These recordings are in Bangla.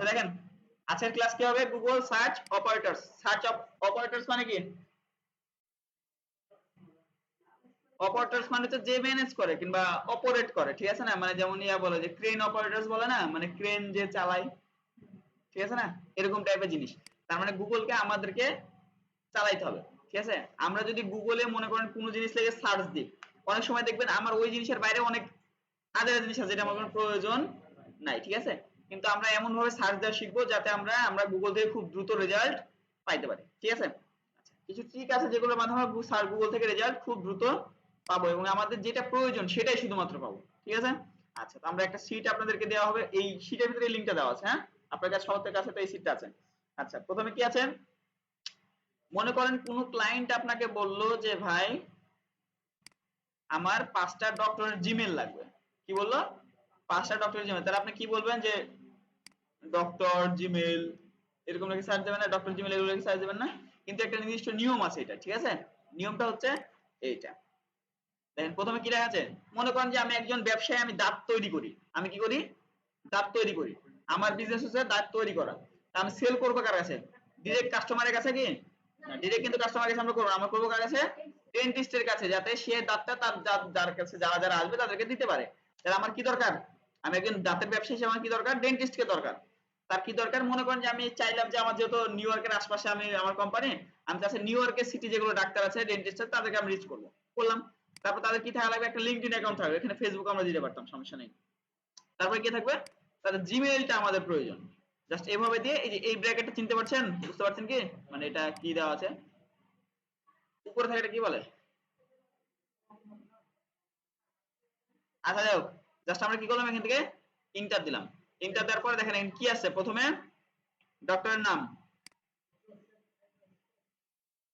আচ্ছা দেখেন, আজকের ক্লাস কি হবে? Google search operators search operators মানে কি? অপারেটরস মানে তো যে ম্যানেজ করে কিংবা অপারেট করে, ঠিক আছে না? মানে যেমন ইয়া বলে যে ক্রেন অপারেটরস বলে না? মানে ক্রেন যে চালায়, ঠিক আছে না? এরকম টাইপের জিনিস। তার মানে গুগলকে আমাদেরকে চালাইতে হবে, ঠিক আছে? আমরা যদি গুগলে মনে করেন কোনো জিনিস লেগে সার্চ দিই, অনেক সময় দেখবেন আমার ওই জিনিসের বাইরে অনেক আদার জিনিস আছে যেটা আমার কোনো প্রয়োজন নাই, ঠিক আছে? কিন্তু আমরা এমন ভাবে সার্চ দেওয়া শিখব যাতে আমরা আমরা গুগল থেকে খুব দ্রুত রেজাল্ট পাইতে পারি। ঠিক আছে? আচ্ছা কিছু ট্রিক আছে যেগুলোর মাধ্যমে আমরা গুগল থেকে রেজাল্ট খুব দ্রুত পাবো এবং আমাদের যেটা প্রয়োজন সেটাই শুধুমাত্র পাবো। ঠিক আছে? আচ্ছা তো আমরা একটা সিট আপনাদেরকে দেওয়া হবে। এই সিটের ভিতরে লিংকটা দেওয়া আছে হ্যাঁ? আপনার কাছে সবার কাছে তো এই সিটটা আছে। আচ্ছা প্রথমে কি আছে? মনে করেন কোন ক্লায়েন্ট আপনাকে বলল যে, ভাই, আমার পাঁচটা ডক্টরের জিমেল লাগবে। কি বলল? পাঁচটা ডক্টরের জিমেল তাহলে আপনি কি বলবেন যে ডক্টর জিমেল এরকম লিখে সার্চ দেবেন না ডক্টর জিমেল এগুলো লিখে সার্চ দেবেন না। কিন্তু একটা নির্দিষ্ট নিয়ম আছে এটা, ঠিক আছে? নিয়মটা হচ্ছে এইটা। দেখেন, প্রথমে কি লেখা আছে? মনে করেন যে আমি একজন ব্যবসায়ী, আমি দাঁত তৈরি করি। আমি কি করি? দাঁত তৈরি করি। আমার বিজনেস হচ্ছে দাঁত তৈরি করা। আমি সেল করব কার কাছে? ডিরেক্ট কাস্টমারের কাছে কি? ডিরেক্ট কিন্তু কাস্টমারের কাছে আমরা করব আমরা করব কার কাছে? ডেন্টিস্টের কাছে, যাতে সে দাঁতটা তার যার কাছে যারা যারা আসবে তাদেরকে দিতে পারে। তাহলে আমার কি দরকার? আমি একজন দাঁতের ব্যবসায়ী হিসেবে আমার কি দরকার? ডেন্টিস্টকে দরকার। তার কি দরকার? মনে করেন যে আমি চাইলাম যে আমার যেহেতু নিউ ইয়র্কের আশপাশে আমি, আমার কোম্পানি আমি চাচ্ছি নিউ ইয়র্কের সিটি যেগুলো ডাক্তার আছে ডেন্টিস্ট আছে, তাদেরকে আমি রিচ করব। করলাম। তারপর তাদের কি থাকা লাগবে? একটা লিঙ্কডিন অ্যাকাউন্ট থাকবে। এখানে ফেসবুক আমরা দিতে পারতাম, সমস্যা নেই। তারপরে কি থাকবে? তাদের জিমেইলটা আমাদের প্রয়োজন। জাস্ট এভাবে দিয়ে এই যে এই ব্র্যাকেটটা চিনতে পারছেন? বুঝতে পারছেন কি? মানে এটা কি দেওয়া আছে? উপরে থাকে এটা কি বলে? আচ্ছা যাও জাস্ট আমরা কি করলাম এখান থেকে? ইন্টার দিলাম। ইন্টার দেওয়ার পরে দেখেন কি আছে? প্রথমে ডক্টরের নাম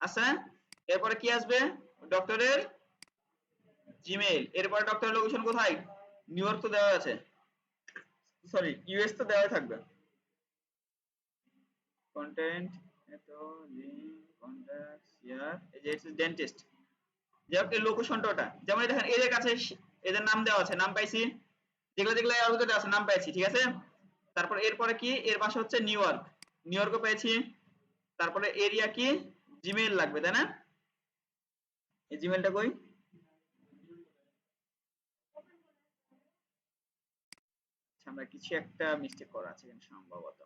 আছে। এরপরে কি আসবে? ডক্টরের জিমেইল এরপরে ডক্টরের লোকেশন কোথায়? নিউ ইয়র্ক তো দেওয়া আছে। সরি ইউএস তো দেওয়াই থাকবে। কন্টেন্ট এত লিংক কন্টাক্ট শেয়ার এই যে ইটস ডেন্টিস্ট যাই হোক, এই লোকেশনটা ওটা। যেমন দেখেন এদের কাছে এদের নাম দেওয়া আছে, নাম পাইছি যেগুলো যেগুলো এর ভিতরে আছে, নাম পাইছি, ঠিক আছে? তারপর এরপরে কি? এর পাশে হচ্ছে নিউ ইয়র্ক নিউ ইয়র্কও পেয়েছি তারপরে এরিয়া কি? জিমেইল লাগবে, তাই না? এই জিমেইলটা কই? আচ্ছা আমরা কিছু একটা মিস্টেক করা আছে সম্ভবত।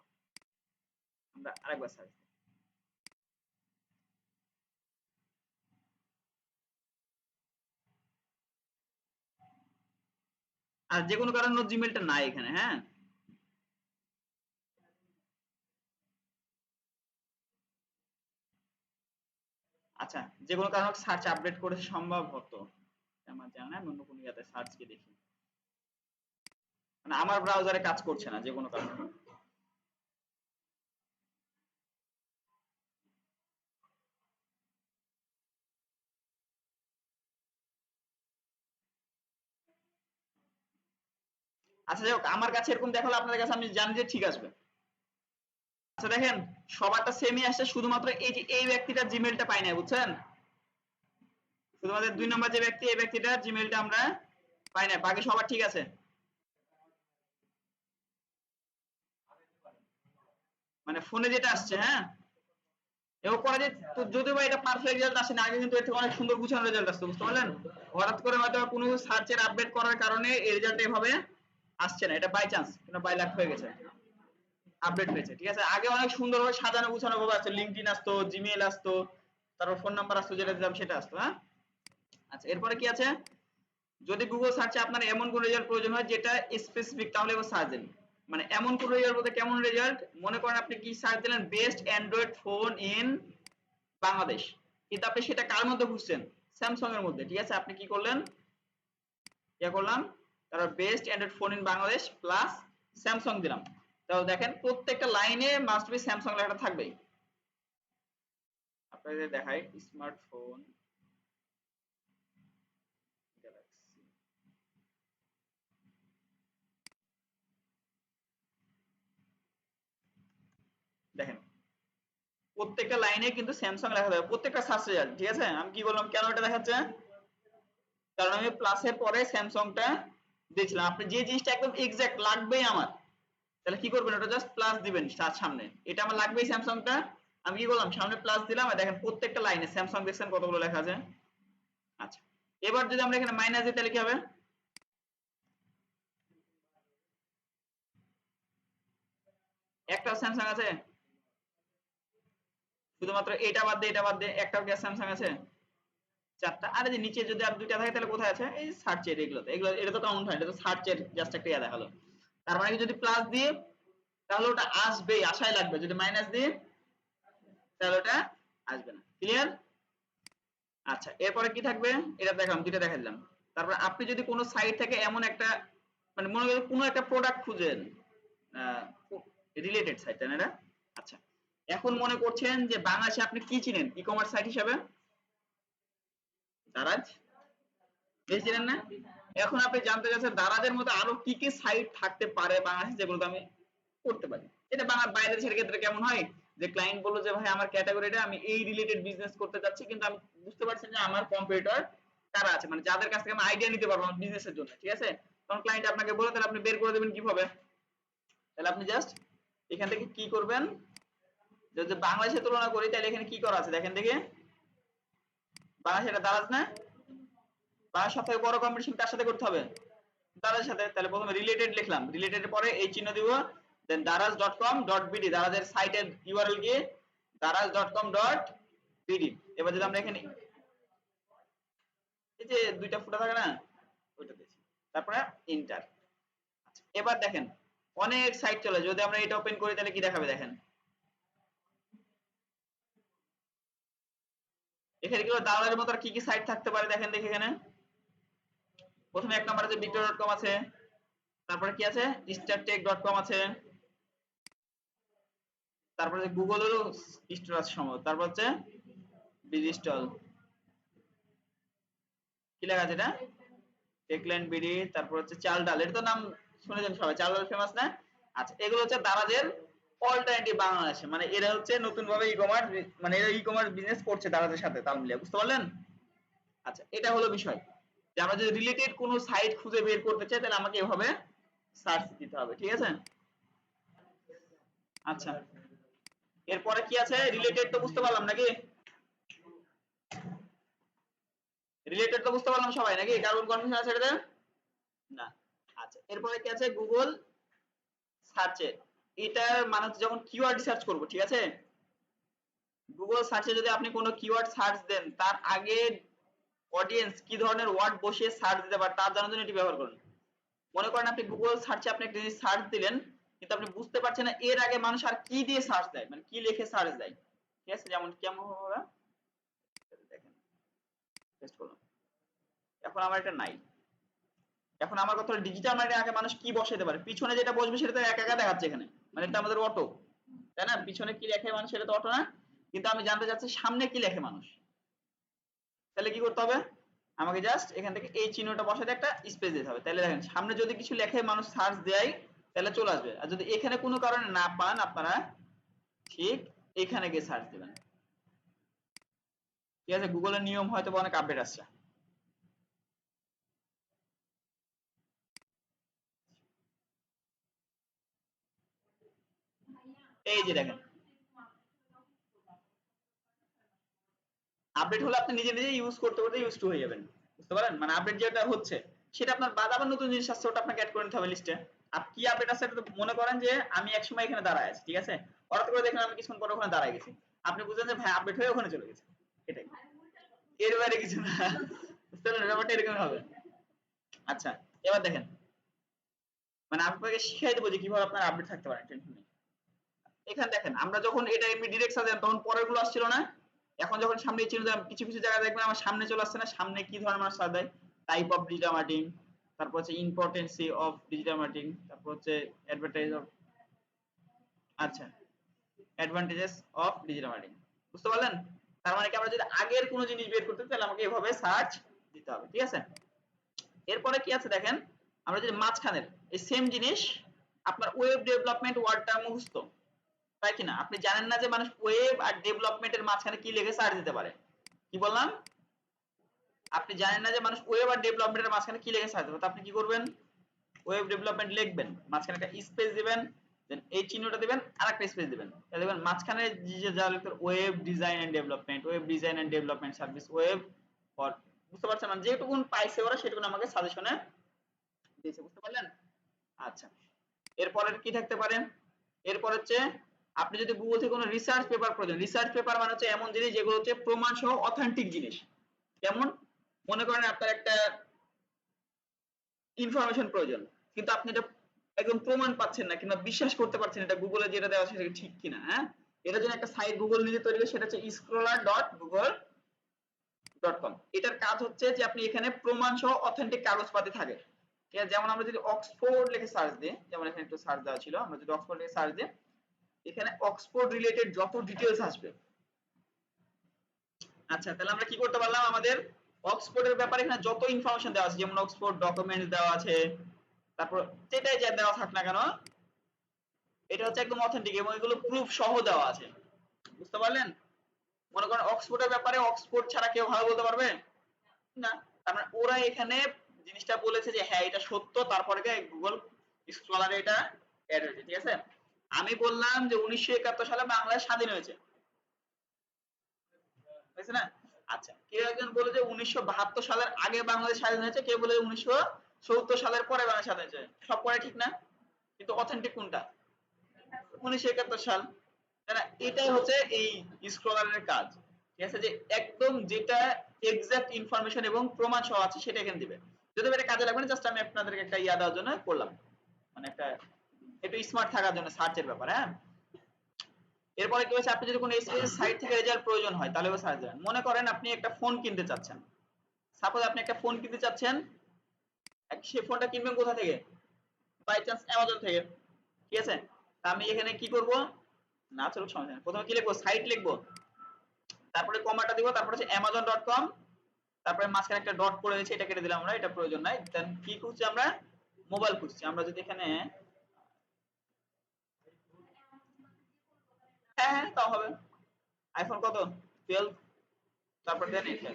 আমরা আরেকবার সার্চ আর যে কোনো কারণে জিমেলটা নাই এখানে হ্যাঁ? আচ্ছা যে কোনো কারণে সার্চ আপডেট করে সম্ভব হতো। আমার জানা নাই অন্য কোনো ইয়াতে সার্চ কি দেখি। মানে আমার ব্রাউজারে কাজ করছে না যে কোনো কারণে। আচ্ছা যাই হোক, আমার কাছে এরকম দেখালে আপনাদের কাছে আমি জানি যে ঠিক আসবে। আচ্ছা দেখেন, সবারটা সেমই আসছে, শুধুমাত্র এই যে, এই ব্যক্তিটার জিমেলটা পাই নাই, বুঝছেন? শুধুমাত্র দুই নম্বর যে ব্যক্তি, এই ব্যক্তিটার জিমেলটা আমরা পাই না বাকি সবার ঠিক আছে? মানে ফোনে যেটা আসছে হ্যাঁ? এবং পরে যে যদিও বা এটা পারফেক্ট রেজাল্ট আসে না আগে কিন্তু এর থেকে অনেক সুন্দর গুছানো রেজাল্ট আসছে বুঝতে পারলেন? হঠাৎ করে হয়তো কোনো সার্চের আপডেট করার কারণে এই রেজাল্ট এভাবে আসছে না, এটা বাই চান্স কিন্তু বাই লাখ হয়ে গেছে। আপডেট হয়েছে, ঠিক আছে? আগে অনেক সুন্দরভাবে সাজানো, গুছানো ভাবে আসতো লিঙ্কডিন আসতো জিমেইল আসতো, তারপর ফোন নাম্বার আসতো, যেটা দিতাম সেটা আসতো হ্যাঁ? আচ্ছা এরপরে কি আছে? যদি গুগল সার্চে আপনার এমন কোন রেজাল্ট প্রয়োজন হয় যেটা স্পেসিফিক তাহলে এবার সার্চ দিন। মানে এমন কোন রেজাল্ট বলতে কেমন রেজাল্ট মনে করেন আপনি কি সার্চ দিলেন best Android phone in Bangladesh কিন্তু আপনি সেটা কার মধ্যে খুঁজছেন? স্যামসাং এর মধ্যে, ঠিক আছে? আপনি কি করলেন? ইয়া করলাম? তারপর best Android phone in Bangladesh plus Samsung দিলাম। তাহলে দেখেন, প্রত্যেকটা লাইনে মাস্ট বি স্যামসাং লেখাটা থাকবেই। আপনাদের দেখাই স্মার্টফোন দেখেন, প্রত্যেকটা লাইনে কিন্তু স্যামসাং লেখা থাকবে, প্রত্যেকটা সার্চ রেজাল্ট ঠিক আছে? আমি কি বললাম, কেন এটা দেখাচ্ছে? কারণ আমি প্লাসের পরে স্যামসাংটা দিয়েছিলাম আপনি যে জিনিসটা একদম এক্সাক্ট লাগবেই আমার। তাহলে কি করবেন ওটা জাস্ট প্লাস দিবেন তার সামনে। এটা আমার লাগবেই স্যামসাংটা। আমি কি করলাম, সামনে প্লাস দিলাম আর দেখেন প্রত্যেকটা লাইনে স্যামসাং দেখছেন কতগুলো লেখা আছে। আচ্ছা এবার যদি আমরা এখানে মাইনাস দিই, তাহলে কি হবে? একটা স্যামসাং আছে। শুধুমাত্র এটা বাদ দিয়ে এটা বাদ দিয়ে একটাও কি স্যামসাং আছে? চারটা আর যে নিচে যদি আর দুইটা থাকে তাহলে কোথায় আছে? এই সার্চের এগুলোতে। এগুলো এটা তো কাউন্ট হয় এটা তো সার্চের জাস্ট একটা ইয়া দেখাল। তার মানে যদি প্লাস দিয়ে, তাহলে ওটা আসবেই, আশাই লাগবে। যদি মাইনাস দিয়ে, তাহলে ওটা আসবে না। ক্লিয়ার আচ্ছা এরপরে কি থাকবে? এটা দেখালাম, দুইটা দেখা দিলাম। তারপর আপনি যদি কোনো সাইট থেকে এমন একটা মানে মনে করেন কোনো একটা প্রোডাক্ট খুঁজেন রিলেটেড সাইট তাই না? আচ্ছা। এখন মনে করছেন যে বাংলাদেশে আপনি কি চিনেন? ই কমার্স সাইট হিসাবে? দারাজ? বেশ না? এখন আপনি জানতে চাচ্ছেন দারাজের মতো আরও কি কি সাইট থাকতে পারে বাংলাদেশে যেগুলো আমি করতে পারি? এটা বাংলা বাইরের ক্ষেত্রে কেমন হয়? যে ক্লায়েন্ট বলল যে, ভাই, আমার ক্যাটাগরিটা আমি এই রিলেটেড বিজনেস করতে যাচ্ছি কিন্তু আমি বুঝতে পারছি যে আমার কম্পিউটার কারা আছে। মানে যাদের কাছ থেকে আমি আইডিয়া নিতে পারব বিজনেসের জন্য, ঠিক আছে? তখন ক্লায়েন্ট আপনাকে বলে তাহলে আপনি বের করে দেবেন কীভাবে? তাহলে আপনি জাস্ট এখান থেকে কি করবেন? যদি বাংলাদেশে তুলনা করি, তাহলে এখানে কি করা আছে? দেখেন দেখে। বাংলাদেশে এটা দারাজ না। বাংলাদেশ সব থেকে বড় কম্পিটিশন কার সাথে করতে হবে? দারাজের সাথে। তাহলে প্রথমে রিলেটেড লিখলাম। রিলেটেড পরে এই চিহ্ন দিব। Then Daraz dot com dot BD দারাজের সাইটের ইউআরএল গিয়ে Daraz dot com dot BD এবার যদি আমরা এখানে এই যে দুইটা ফুটা থাকে না, ওইটা দিয়েছি তারপরে ইন্টার এবার দেখেন, অনেক সাইট চলে। যদি আমরা এটা ওপেন করি, তাহলে কি দেখাবে দেখেন? এখানে কি দালালের মতো কি কি সাইট থাকতে পারে দেখেন দেখি এখানে? প্রথমে এক নম্বরে যে বিক্রয় আছে, তারপরে কি আছে? কম আছে, তারপরে গুগলেরও স্টোর আছে সম্ভবত, তারপর হচ্ছে ডিজিটাল কি লেখা আছে এটা? টেকল্যান্ড বিডি তারপর হচ্ছে চাল ডাল এটা তো নাম শুনেছেন সবাই চাল ডাল ফেমাস না? আচ্ছা এগুলো হচ্ছে দারাজের অল্টারনেটিভ বাংলাদেশে মানে এরা হচ্ছে নতুন ভাবে ই কমার্স মানে এরা ই কমার্স বিজনেস করছে দারাজের সাথে তাল মিলিয়ে বুঝতে পারলেন? আচ্ছা এটা হলো বিষয়। যে আমরা যদি রিলেটেড কোনো সাইট খুঁজে বের করতে চাই, তাহলে আমাকে এভাবে সার্চ দিতে হবে, ঠিক আছে? আচ্ছা। এরপরে কি আছে? রিলেটেড তো বুঝতে পারলাম নাকি? রিলেটেড তো বুঝতে পারলাম সবাই নাকি? কারণ কনফিউশন আছে এটাতে? না। আচ্ছা এরপরে কি আছে? গুগল সার্চে এটার মানে হচ্ছে যখন কিওয়ার্ড সার্চ করব, ঠিক আছে? গুগল সার্চে যদি আপনি কোনো কিওয়ার্ড সার্চ দেন, তার আগে অডিয়েন্স কি ধরনের ওয়ার্ড বসিয়ে সার্চ দিতে পারে, তার জানার জন্য এটি ব্যবহার করুন। মনে করেন আপনি গুগল সার্চে আপনি একটা জিনিস সার্চ দিলেন, কিন্তু আপনি বুঝতে পারছেন না এর আগে মানুষ আর কি দিয়ে সার্চ দেয় মানে কি লিখে সার্চ দেয়। ঠিক আছে? যেমন কেমন হবে? দেখেন টেস্ট করলাম। এখন আমার এটা নাই। এখন আমার কথা ডিজিটাল মার্কেটিং আগে মানুষ কি বসাইতে পারে? পিছনে যেটা বসবে সেটা তো একা একা দেখাচ্ছে এখানে। মানে এটা আমাদের অটো তাই না? পিছনে কি লেখে মানুষ, সেটা তো অটো না। কিন্তু আমি জানতে চাচ্ছি, সামনে কি লেখে মানুষ? তাহলে কি করতে হবে? আমাকে জাস্ট এখান থেকে এই চিহ্নটা বসাতে একটা স্পেস দিতে হবে। তাহলে দেখেন, সামনে যদি কিছু লেখে মানুষ সার্চ দেয়, তাহলে চলে আসবে। আর যদি এখানে কোনো কারণে না পান আপনারা, ঠিক এখানে গিয়ে সার্চ দেবেন। ঠিক আছে? গুগলের নিয়ম হয়তো অনেক আপডেট আসছে। এই যে দেখেন। আপডেট হলে আপনি নিজে নিজে ইউজ করতে করতে ইউজ টু হয়ে যাবেন। বুঝতে পারেন? মানে আপডেট যেটা হচ্ছে, সেটা আপনার বাদ আবার নতুন জিনিস আসছে, ওটা আপনাকে অ্যাড করে নিতে হবে লিস্টে আর কি আপডেট আছে, এটা মনে করেন যে আমি একসময় এখানে দাঁড়ায় আছি, ঠিক আছে? হঠাৎ করে দেখেন আমি কিছুক্ষণ পরে ওখানে দাঁড়ায় গেছি। আপনি বুঝলেন যে, ভাই আপডেট হয়ে ওখানে চলে গেছে। এটাই। এর বাইরে কিছু না। বুঝতে পারলেন? ব্যাপারটা এরকম হবে। আচ্ছা এবার দেখেন। মানে আপনাকে শিখাই দেবো যে কীভাবে আপনার আপডেট থাকতে পারেন টেনশন নেই। এখানে দেখেন, আমরা যখন এটা এমনি ডিরেক্ট সাজান তখন পরেরগুলো আসছিল না? এখন যখন সামনে চিহ্ন দিলাম কিছু কিছু জায়গায় দেখবেন, আমার সামনে চলে আসছে না? সামনে কি ধরনের মানুষ সাজায় টাইপ অফ ডিজিটাল মার্কেটিং তারপর হচ্ছে ইম্পর্টেন্সি অফ ডিজিটাল মার্কেটিং তারপর হচ্ছে অ্যাডভার্টাইজ অফ আচ্ছা অ্যাডভান্টেজেস অফ ডিজিটাল মার্কেটিং বুঝতে পারলেন? তার মানে কি আমরা যদি আগের কোনো জিনিস বের করতে তাহলে আমাকে এভাবে সার্চ দিতে হবে, ঠিক আছে? এরপরে কি আছে দেখেন? আমরা যদি মাঝখানের, এই সেম জিনিস, আপনার ওয়েব ডেভেলপমেন্ট ওয়ার্ডটা মুখস্থ। তাই কিনা? আপনি জানেন না যে মানুষ ওয়েব আর ডেভেলপমেন্টের মাঝখানে কি লিখে সার্চ দিতে পারে? কি বললাম? আপনি জানেন না যে মানুষ ওয়েব আর ডেভেলপমেন্টের মাঝখানে কি লিখে সার্চ পারে? আপনি কি করবেন? ওয়েব ডেভেলপমেন্ট লিখবেন, মাঝখানে একটা স্পেস দিবেন দেন এই চিহ্নটা দিবেন, আরেকটা স্পেস দিবেন। তাহলে দেখবেন মাঝখানে যে যা লিখতে web design and development web design and development service web for বুঝতে পারছেন না? যেটুকুন পাইছে ওরা, সেটুকুন আমাকে সাজেশনে দিয়েছে, বুঝতে পারলেন? আচ্ছা। এরপরের কি থাকতে পারে? এরপর হচ্ছে আপনি যদি গুগল থেকে কোনো রিসার্চ পেপার প্রয়োজন রিসার্চ পেপার মানে হচ্ছে এমন জিনিস যেগুলো হচ্ছে প্রমাণ সহ অথেন্টিক জিনিস। যেমন মনে করেন আপনার একটা ইনফরমেশন প্রয়োজন, কিন্তু আপনি এটা একদম প্রমাণ পাচ্ছেন না কিংবা বিশ্বাস করতে পারছেন এটা গুগলে যেটা দেওয়া আছে সেটা ঠিক কিনা হ্যাঁ? এটার জন্য একটা সাইট গুগল নিজে তৈরি করে, সেটা হচ্ছে scholar dot Google dot com এটার কাজ হচ্ছে যে আপনি এখানে প্রমাণ সহ অথেন্টিক কাগজপাতি থাকে। যেমন আমরা যদি অক্সফোর্ড লিখে সার্চ দিই, যেমন এখানে একটু সার্চ দেওয়া ছিল, আমরা যদি অক্সফোর্ড লিখে সার্চ দিই এখানে অক্সফোর্ড রিলেটেড যত ডিটেলস আসবে। আচ্ছা তাহলে আমরা কি করতে পারলাম? আমাদের অক্সফোর্ডের ব্যাপারে এখানে যত ইনফরমেশন দেওয়া আছে, যেমন অক্সফোর্ড ডকুমেন্টস দেওয়া আছে, তারপর যেটাই যা দেওয়া থাক না কেন, এটা হচ্ছে একদম অথেন্টিক এবং এগুলো প্রুফ সহ দেওয়া আছে। বুঝতে পারলেন? মনে করেন অক্সফোর্ডের ব্যাপারে অক্সফোর্ড ছাড়া কেউ ভালো বলতে পারবে? না। তার মানে ওরা এখানে জিনিসটা বলেছে যে হ্যাঁ এটা সত্য, তারপরে গুগল স্কলারে এটা অ্যাড হয়েছে, ঠিক আছে? আমি বললাম যে উনিশশো একাত্তর সালে বাংলাদেশ স্বাধীন হয়েছে। হয়েছে না? আচ্ছা কেউ একজন বলে যে উনিশশো বাহাত্তর সালের আগে বাংলাদেশ স্বাধীন হয়েছে, কেউ বলে উনিশশো সত্তর সালের পরে বাংলাদেশ স্বাধীন হয়েছে। সব পরে ঠিক না? কিন্তু অথেন্টিক কোনটা? উনিশশো একাত্তর সাল। না? এটাই হচ্ছে এই স্ক্রলারের কাজ। ঠিক আছে? যে একদম যেটা এক্সাক্ট ইনফরমেশন এবং প্রমাণ সহ আছে, সেটা এখানে দিবে। যদি এটা কাজে লাগবে না জাস্ট আমি আপনাদেরকে একটা ইয়া দেওয়ার জন্য করলাম। মানে একটা একটু স্মার্ট থাকার জন্য সার্চের ব্যাপার হ্যাঁ? এরপরে কি হচ্ছে আপনি যদি কোনো এসএস সাইট থেকে রেজাল্ট প্রয়োজন হয়, তাহলে সার্চ দেবেন মনে করেন আপনি একটা ফোন কিনতে চাচ্ছেন। সাপোজ আপনি একটা ফোন কিনতে চাচ্ছেন সেই ফোনটা কিনবেন কোথা থেকে? বাই চান্স অ্যামাজন থেকে। ঠিক আছে? তা আমি এখানে কি করব? না চলুক সমস্যা নেই। প্রথমে কি লিখব? সাইট লিখব। তারপরে কমাটা দিব, তারপরে হচ্ছে amazon.com তারপরে মাঝখানে একটা ডট পড়ে গেছে এটা কেটে দিলাম আমরা, এটা প্রয়োজন নাই। দেন কি খুঁজছি আমরা? মোবাইল খুঁজছি। আমরা যদি এখানে হ্যাঁ হ্যাঁ তাও হবে। আইফোন কত? টুয়েলভ তারপর দেন এটা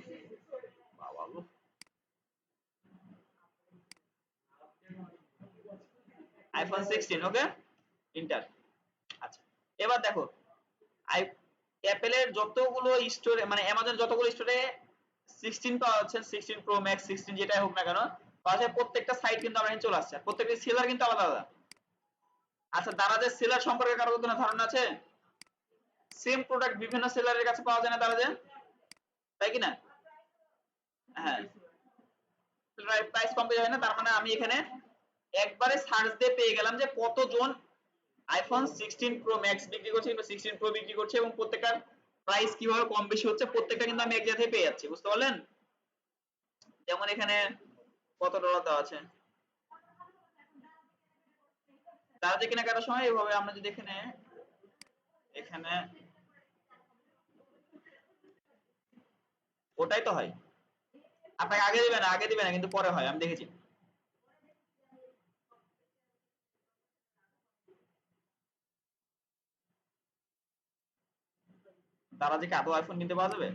বাবা। আইফোন সিক্সটিন ওকে ইন্টার আচ্ছা এবার দেখো আই অ্যাপেলের যতগুলো স্টোরে মানে অ্যামাজন যতগুলো স্টোরে সিক্সটিন পাওয়া যাচ্ছে সিক্সটিন প্রো ম্যাক্স সিক্সটিন যেটাই হোক না কেন যায় প্রত্যেকটা সাইট কিন্তু আমার চলে আসছে। প্রত্যেকটা সেলার কিন্তু আলাদা আলাদা। আচ্ছা দারাজের সেলার সম্পর্কে কারও কোনো ধারণা আছে? সেম প্রোডাক্ট বিভিন্ন সেলারের কাছে পাওয়া যায় না দারাজে তাই কি না? হ্যাঁ। প্রাইস কম পেয়ে যায় না, তার মানে আমি এখানে একবারে সার্চ দিয়ে পেয়ে গেলাম যে কতজন আইফোন সিক্সটিন প্রো ম্যাক্স বিক্রি করছে কিংবা সিক্সটিন প্রো বিক্রি করছে এবং প্রত্যেকটার প্রাইস কীভাবে কম বেশি হচ্ছে, প্রত্যেকটা কিন্তু আমি এক জায়গা থেকে পেয়ে যাচ্ছি, বুঝতে পারলেন? যেমন এখানে কত ডলার দেওয়া আছে? তারা যে কেনাকাটার সময় এভাবে আমরা যদি এখানে এখানে ওটাই তো হয়। আপনাকে আগে দিবে না, আগে দিবে না, কিন্তু পরে হয়, আমি দেখেছি। তারা যে কি আদৌ আইফোন কিনতে পাওয়া যাবে?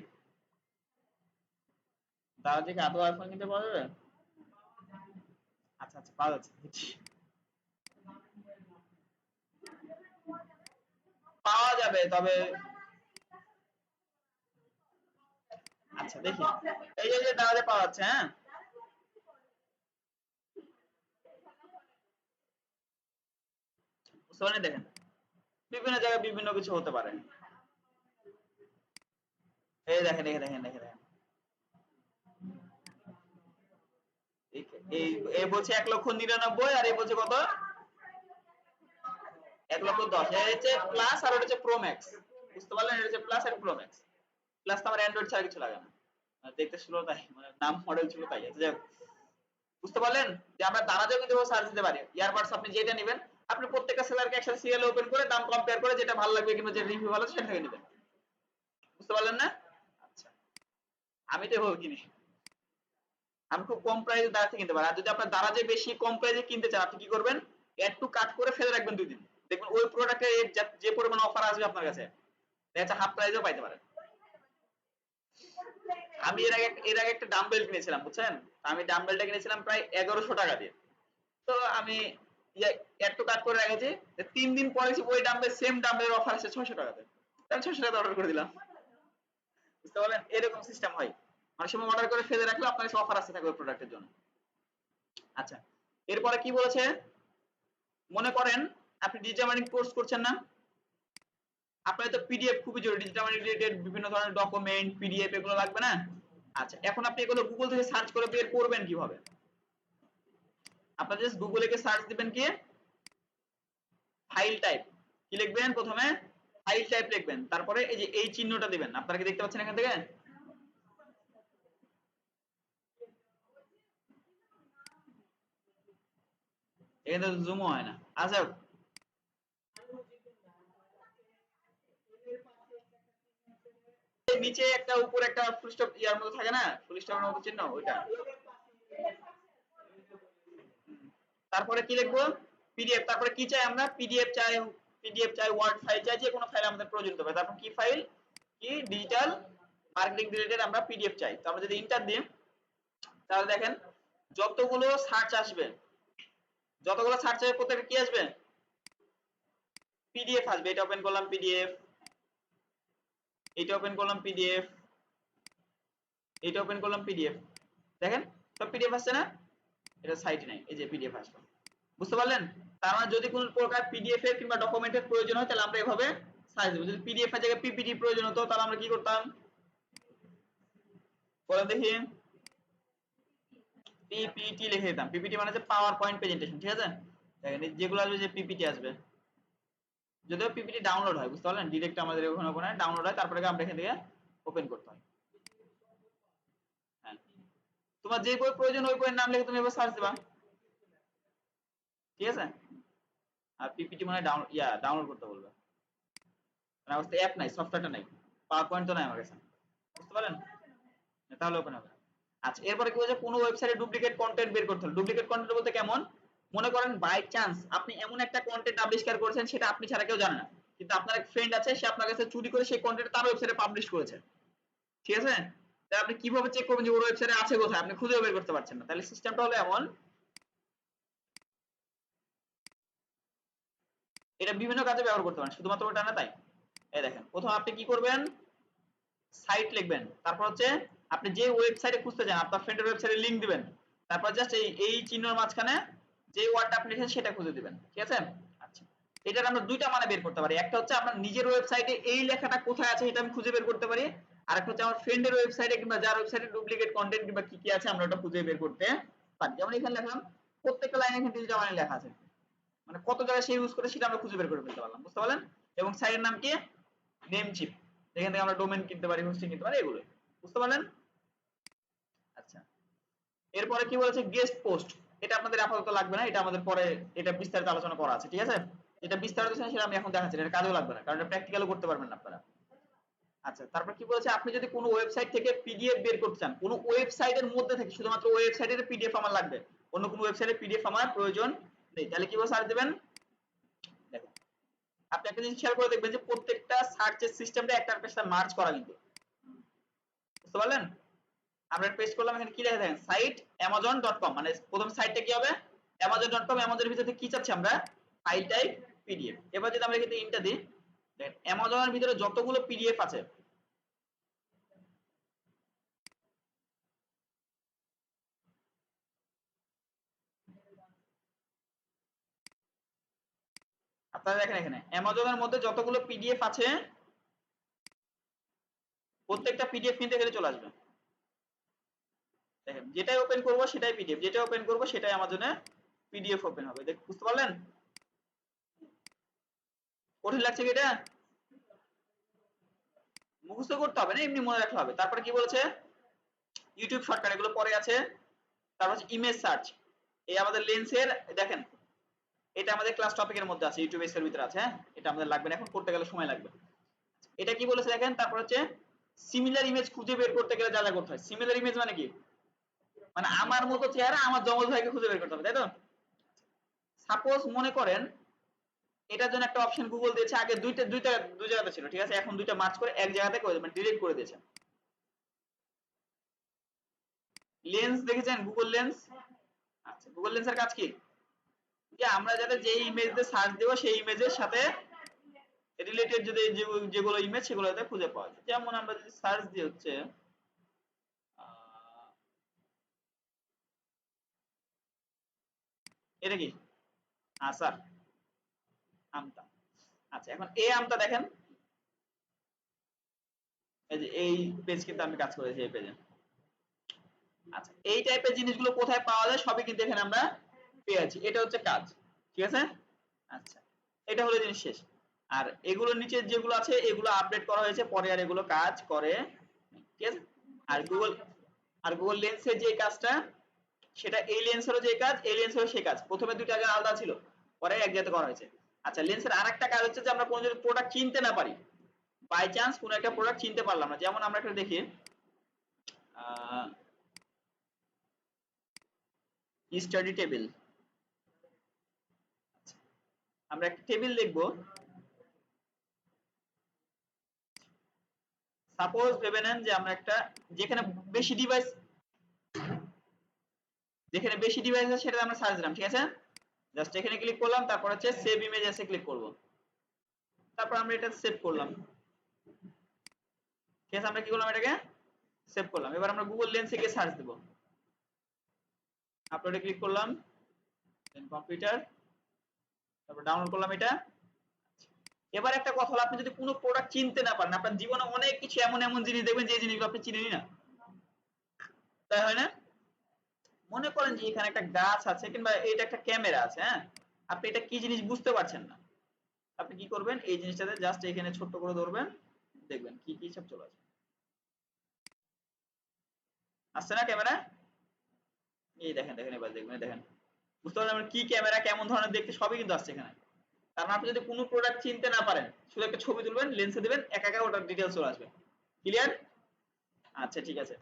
তারা যে কি আদৌ আইফোন কিনতে পাওয়া যাবে? আচ্ছা আচ্ছা পাওয়া যাচ্ছে। পাওয়া যাবে, তবে আচ্ছা দেখি। এই যে দাঁড়াতে পাওয়া হ্যাঁ? বুঝতে? দেখেন, বিভিন্ন জায়গায় বিভিন্ন কিছু হতে পারে। এই দেখেন দেখেন দেখেন দেখেন এই- বলছে এক লক্ষ নিরানব্বই, আর এই বলছে কত? এক লক্ষ দশ। এটা হচ্ছে প্লাস আর ওটা হচ্ছে প্রো ম্যাক্স বুঝতে পারলেন? এটা হচ্ছে প্লাস আর প্রো ম্যাক্স প্লাস আমার অ্যান্ড্রয়েড ছাড়া কিছু লাগে না। মানে দেখতে ছিল তাই মানে নাম মডেল ছিল তাই। আচ্ছা যাই। বুঝতে পারলেন? যে আমরা দারাজেও কিন্তু সার্চ দিতে পারি। ইয়ারবাডস আপনি যেটা নেবেন, আপনি প্রত্যেকটা সেলারকে একসাথে সিরিয়াল ওপেন করে দাম কম্পেয়ার করে যেটা ভালো লাগবে কিংবা যেটা রিভিউ ভালো সেটা থেকে নেবেন। বুঝতে পারলেন না? আচ্ছা। আমি তো এভাবে কিনি। আমি খুব কম প্রাইসে দাঁড়া থেকে কিনতে পারি। আর যদি আপনার দারাজে বেশি কম প্রাইসে কিনতে চান, আপনি কি করবেন? অ্যাড টু কাট করে ফেলে রাখবেন দুই দিন। দেখবেন ওই প্রোডাক্টের যে পরিমাণ অফার আসবে আপনার কাছে, দেখা হাফ প্রাইসেও পাইতে পারেন। আমি এর আগে এর আগে একটা ডাম্বেল কিনেছিলাম, বুঝছেন? আমি ডাম্বেলটা কিনেছিলাম প্রায় এগারোশো টাকা দিয়ে। তো আমি এত কাট করে রেখেছি তিন দিন পরে ওই ডাম্বেল সেম ডাম্বেলের অফার আছে ছয়শো টাকাতে তাহলে ছয়শো টাকা অর্ডার করে দিলাম। বুঝতে পারলেন? এরকম সিস্টেম হয়। অনেক সময় অর্ডার করে ফেলে রাখলে আপনার কাছে অফার আসতে থাকবে প্রোডাক্টের জন্য। আচ্ছা এরপরে কি বলেছে? মনে করেন, আপনি মার্কেটিং কোর্স করছেন না? আপনার তো পিডিএফ খুবই জরুরি ডিজিটাল মার্কেটিং রিলেটেড বিভিন্ন ধরনের ডকুমেন্ট পিডিএফ এগুলো লাগবে না? আচ্ছা এখন আপনি এগুলো গুগল থেকে সার্চ করে বের করবেন কীভাবে? আপনারা জাস্ট গুগলে গিয়ে সার্চ দিবেন কি? ফাইল টাইপ কি লিখবেন প্রথমে? ফাইল টাইপ লিখবেন। তারপরে এই যে এই চিহ্নটা দিবেন। আপনারা কি দেখতে পাচ্ছেন এখান থেকে? এখানে জুমও হয় না। আচ্ছা নিচে একটা উপর একটা ফুল স্টপ ইয়ার মতো থাকে না? ফুল স্টপের মতো চিহ্ন, ওইটা। তারপরে কি লিখব? পিডিএফ তারপরে কি চাই আমরা? পিডিএফ চাই পিডিএফ চাই ওয়ার্ড ফাইল চাই যে কোনো ফাইল আমাদের প্রয়োজন হবে তারপর কি ফাইল কি? ডিজিটাল মার্কেটিং রিলেটেড আমরা পিডিএফ চাই। তো আমরা যদি ইন্টার দিই, তাহলে দেখেন, যতগুলো সার্চ আসবে, যতগুলো সার্চ আসবে, প্রত্যেকটা কি আসবে? পিডিএফ আসবে। এটা ওপেন করলাম পিডিএফ এটা ওপেন করলাম পিডিএফ এটা ওপেন করলাম পিডিএফ দেখেন, সব পিডিএফ আসছে না? এটা সাইট নাই, এই যে পিডিএফ আসলো। বুঝতে পারলেন? তার মানে যদি কোনো প্রকার পিডিএফ এর কিংবা ডকুমেন্টের প্রয়োজন হয়, তাহলে আমরা এভাবে সাইজ দেব। যদি পিডিএফ এর জায়গায় পিপিটি প্রয়োজন হতো, তাহলে আমরা কি করতাম? বলেন দেখি। পিপিটি লিখে দিতাম। পিপিটি মানে হচ্ছে পাওয়ার পয়েন্ট প্রেজেন্টেশন ঠিক আছে? দেখেন যেগুলো আসবে যে পিপিটি আসবে। যদিও পিপিটি ডাউনলোড হয়, বুঝতে পারলেন? ডিরেক্ট আমাদের ওখানে ওখানে ডাউনলোড হয়, তারপরে আমরা এখান থেকে ওপেন করতে হয়। হ্যাঁ। তোমার যে বই প্রয়োজন, ওই বইয়ের নাম লিখে তুমি এবার সার্চ দিবা। ঠিক আছে? আর পিপিটি মানে ডাউন ইয়া ডাউনলোড করতে বলবে। মানে অবস্থা অ্যাপ নাই সফটওয়্যারটা নাই। পাওয়ার পয়েন্ট তো নাই আমার কাছে। বুঝতে পারলেন? তাহলে ওপেন হবে। আচ্ছা এরপরে কি হচ্ছে কোনো ওয়েবসাইটে ডুপ্লিকেট কন্টেন্ট বের করতে হবে। ডুপ্লিকেট কন্টেন্ট বলতে কেমন? মনে করেন বাই চান্স আপনি এমন একটা কন্টেন্ট আবিষ্কার করেছেন, সেটা আপনি ছাড়া কেউ জানে না। কিন্তু আপনার এক ফ্রেন্ড আছে, সে আপনার কাছে চুরি করে সেই কন্টেন্ট তার ওয়েবসাইটে পাবলিশ করেছে। ঠিক আছে? তাহলে আপনি কীভাবে চেক করবেন যে ওর ওয়েবসাইটে আছে কোথায়? আপনি খুঁজে বের করতে পারছেন না। তাহলে সিস্টেমটা হলো এমন। এটা বিভিন্ন কাজে ব্যবহার করতে পারেন, শুধুমাত্র ওটা না, তাই? এই দেখেন, প্রথম আপনি কি করবেন? সাইট লিখবেন। তারপর হচ্ছে আপনি যে ওয়েবসাইটে খুঁজতে চান, আপনার ফ্রেন্ডের ওয়েবসাইটে লিংক দিবেন। তারপর জাস্ট এই এই চিহ্নের মাঝখানে যে ওয়ার্ডটা আপনি লিখেছেন সেটা খুঁজে দিবেন, ঠিক আছে? আচ্ছা। এটার আমরা দুইটা মানে বের করতে পারি। একটা হচ্ছে আপনার নিজের ওয়েবসাইটে এই লেখাটা কোথায় আছে এটা আমি খুঁজে বের করতে পারি। আর একটা হচ্ছে আমার ফ্রেন্ডের ওয়েবসাইটে কিংবা যার ওয়েবসাইটে ডুপ্লিকেট কন্টেন্ট কিংবা কি কি আছে আমরা ওটা খুঁজে বের করতে পারি। যেমন এখানে লিখলাম প্রত্যেকটা লাইনে এখানে ডিজিটাল মানে লেখা আছে। মানে কত জায়গায় সে ইউজ করে সেটা আমরা খুঁজে বের করে ফেলতে পারলাম, বুঝতে পারলেন? এবং সাইটের নাম কি? নেম চিপ এখান থেকে আমরা ডোমেন কিনতে পারি হোস্টিং কিনতে পারি এগুলো বুঝতে পারলেন? আচ্ছা। এরপরে কি বলেছে? গেস্ট পোস্ট এটা আপনাদের আপাতত লাগবে না, এটা আমাদের পরে, এটা বিস্তারিত আলোচনা করা আছে, ঠিক আছে? এটা বিস্তারিত সেটা আমি এখন দেখাচ্ছি, এটা কাজেও লাগবে না, কারণ এটা প্র্যাকটিক্যালও করতে পারবেন না আপনারা। আচ্ছা তারপর কি বলেছে, আপনি যদি কোনো ওয়েবসাইট থেকে পিডিএফ বের করতে চান, কোনো ওয়েবসাইটের মধ্যে থেকে, শুধুমাত্র ওয়েবসাইটের পিডিএফ আমার লাগবে, অন্য কোনো ওয়েবসাইটের পিডিএফ আমার প্রয়োজন নেই, তাহলে কীভাবে সার্চ দেবেন? আপনি একটা জিনিস খেয়াল করে দেখবেন যে প্রত্যেকটা সার্চের সিস্টেমটা একটা একটা মার্চ করা কিন্তু। বুঝতে পারলেন? আমরা পেস্ট করলাম, এখানে কি লেখা দেখেন? সাইট amazon.com মানে প্রথম সাইটটা কি হবে? amazon.com অ্যামাজনের ভিতরে কি চাচ্ছি আমরা? ফাইল টাইপ পিডিএফ এবার যদি আমরা এখানে ইনটা দিই, দেখেন অ্যামাজনের ভিতরে যতগুলো পিডিএফ আছে, আপনারা দেখেন এখানে অ্যামাজনের মধ্যে যতগুলো পিডিএফ আছে, প্রত্যেকটা পিডিএফ কিন্তু এখানে চলে আসবে। দেখেন, যেটাই ওপেন করব সেটাই পিডিএফ যেটা ওপেন করব সেটাই আমাজনে পিডিএফ ওপেন হবে। দেখ, বুঝতে পারলেন? কঠিন লাগছে কি এটা? মুখস্থ করতে হবে না, এমনি মনে রাখতে হবে। তারপরে কি বলেছে? ইউটিউব শর্টকাট এগুলো পরে আছে। তারপর হচ্ছে ইমেজ সার্চ এই আমাদের লেন্সের দেখেন, এটা আমাদের ক্লাস টপিকের মধ্যে আছে ইউটিউব এর ভিতরে আছে হ্যাঁ? এটা আমাদের লাগবে না, এখন করতে গেলে সময় লাগবে। এটা কি বলেছে দেখেন? তারপর হচ্ছে সিমিলার ইমেজ খুঁজে বের করতে গেলে যা যা করতে হয়। সিমিলার ইমেজ মানে কি? মানে আমার মতো চেহারা আমার জমজ ভাইকে খুঁজে বের করতে হবে, তাই তো? সাপোজ মনে করেন এটার জন্য একটা অপশন গুগল দিয়েছে, আগে দুইটা দুইটা, দুই জায়গাতে ছিল, ঠিক আছে? এখন দুইটা মার্চ করে এক জায়গাতে করে মানে ডিলিট করে দিয়েছে। লেন্স দেখেছেন? গুগল লেন্স আচ্ছা গুগল লেন্সের কাজ কি? যে আমরা যাতে যে ইমেজ দিয়ে সার্চ দেবো, সেই ইমেজের সাথে রিলেটেড যদি যেগুলো ইমেজ সেগুলো যাতে খুঁজে পাওয়া যায়। যেমন আমরা যদি সার্চ দিই হচ্ছে এটা কি? আসার আমতা। আচ্ছা এখন এই আমটা দেখেন। এই যে, এই পেজ কিন্তু আমি কাজ করেছি, এই পেজে আচ্ছা এই টাইপের জিনিসগুলো কোথায় পাওয়া যায়, সবই কিন্তু এখানে আমরা পেয়েছি এটা হচ্ছে কাজ, ঠিক আছে? আচ্ছা এটা হলো জিনিস শেষ। আর এগুলোর নিচে যেগুলো আছে, এগুলো আপডেট করা হয়েছে, পরে আর এগুলো কাজ করে ঠিক আছে? আর গুগল আর গুগল লেন্সের যে কাজটা সেটা এই লেন্সেরও যে কাজ এই লেন্সেরও সেই কাজ। প্রথমে দুইটা আগে আলাদা ছিল, পরে এক জায়গাতে করা হয়েছে। আচ্ছা লেন্সের আরেকটা কাজ হচ্ছে যে আমরা কোনো যদি প্রোডাক্ট চিনতে না পারি বাই চান্স কোনো একটা প্রোডাক্ট চিনতে পারলাম না। যেমন আমরা একটা দেখি স্টাডি টেবিল আমরা একটা টেবিল লিখব সাপোজ ভেবে নেন যে আমরা একটা, যেখানে বেশি ডিভাইস যেখানে বেশি ডিভাইস আছে সেটা আমরা সার্চ দিলাম, ঠিক আছে? জাস্ট এখানে ক্লিক করলাম, তারপর হচ্ছে সেভ ইমেজ এসে ক্লিক করব। তারপর আমরা এটা সেভ করলাম। ঠিক আছে, আমরা কি করলাম এটাকে? সেভ করলাম। এবার আমরা গুগল লেন্সে গিয়ে সার্চ দেব। আপলোডে ক্লিক করলাম দেন কম্পিউটার তারপর ডাউনলোড করলাম এটা। এবার একটা কথা হলো, আপনি যদি কোনো প্রোডাক্ট চিনতে না পারেন, আপনার জীবনে অনেক কিছু এমন এমন জিনিস দেখবেন যে জিনিসগুলো আপনি চিনেনই না। তাই হয় না? মনে করেন যে এখানে একটা গাছ আছে কিংবা এটা একটা ক্যামেরা আছে হ্যাঁ? আপনি এটা কি জিনিস বুঝতে পারছেন না? আপনি কি করবেন? এই জিনিসটাতে জাস্ট এখানে ছোট্ট করে ধরবেন, দেখবেন কি কি সব চলে আসবে আসছে না ক্যামেরা? এই দেখেন দেখেন, এবার দেখবেন দেখেন। বুঝতে পারলেন কি ক্যামেরা, কেমন ধরনের দেখতে, সবই কিন্তু আসছে এখানে। কারণ মানে আপনি যদি কোনো প্রোডাক্ট চিনতে না পারেন, শুধু একটা ছবি তুলবেন লেন্সে দিবেন, একা একা ওটার ডিটেলস চলে আসবে। ক্লিয়ার আচ্ছা ঠিক আছে।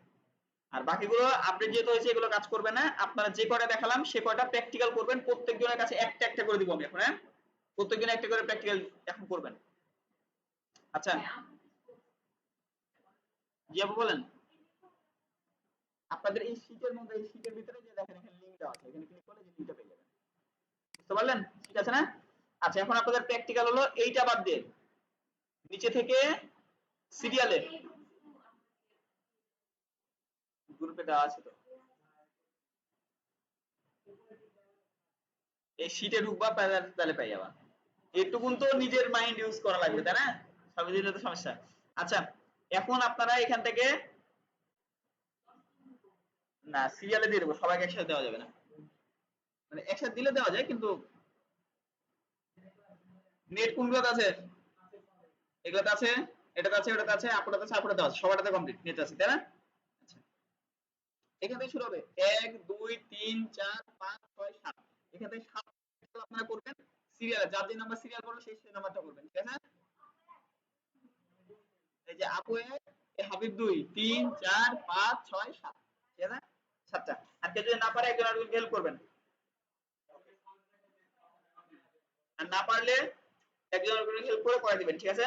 আর বাকিগুলো আপডেট যেহেতু হয়েছে, এগুলো কাজ করবে না। আপনারা যে কয়টা দেখালাম, সে কয়টা প্র্যাকটিক্যাল করবেন, প্রত্যেকজনের কাছে একটা একটা করে দিব আমি এখন হ্যাঁ? প্রত্যেকজনে একটা করে প্র্যাকটিক্যাল এখন করবেন। আচ্ছা। জি আপু, বলেন। আপনাদের এই শীটের মধ্যে, এই শীটের ভিতরে যে দেখেন, এখানে লিংক দেওয়া আছে, এখানে ক্লিক করলে যে লিংকটা পেয়ে যাবেন। বুঝতে পারলেন? ঠিক আছে না? আচ্ছা এখন আপনাদের প্র্যাকটিক্যাল হলো, এইটা বাদ দিয়ে, নিচে থেকে সিরিয়ালে গ্রুপে দেওয়া আছে তো। এই শীটে ঢুকবা, তাহলে পাই যাবা। এটুকুন তো নিজের মাইন্ড ইউজ করা লাগবে, তাই না? সবই দিলে তো সমস্যা। আচ্ছা এখন আপনারা এখান থেকে না সিরিয়ালে দিয়ে দেবো, সবাইকে একসাথে দেওয়া যাবে না। মানে একসাথে দিলে দেওয়া যায়, কিন্তু নেট কোনগুলোতে আছে? এগুলোতে আছে, এটাতে আছে, ওটাতে আছে আপনাদের আছে আপনাদের আছে, সবারটাতে কমপ্লিট নেট আছে, তাই না? এখান থেকে শুরু হবে। এক, দুই, তিন, চার, পাঁচ, ছয়, সাত। এখান থেকে সাত আপনারা করবেন। সিরিয়াল যার যে নাম্বার সিরিয়াল পড়বে সেই সেই নাম্বারটা করবেন। ঠিক আছে? এই যে আপু এ হাবিব দুই। তিন, চার, পাঁচ, ছয়, সাত। ঠিক আছে? সাতটা। আর কেউ যদি না পারে, একজন আরেকজনকে হেল্প করবেন। আর না পারলে, একজন আরেকজনকে হেল্প করে করে দিবেন। ঠিক আছে?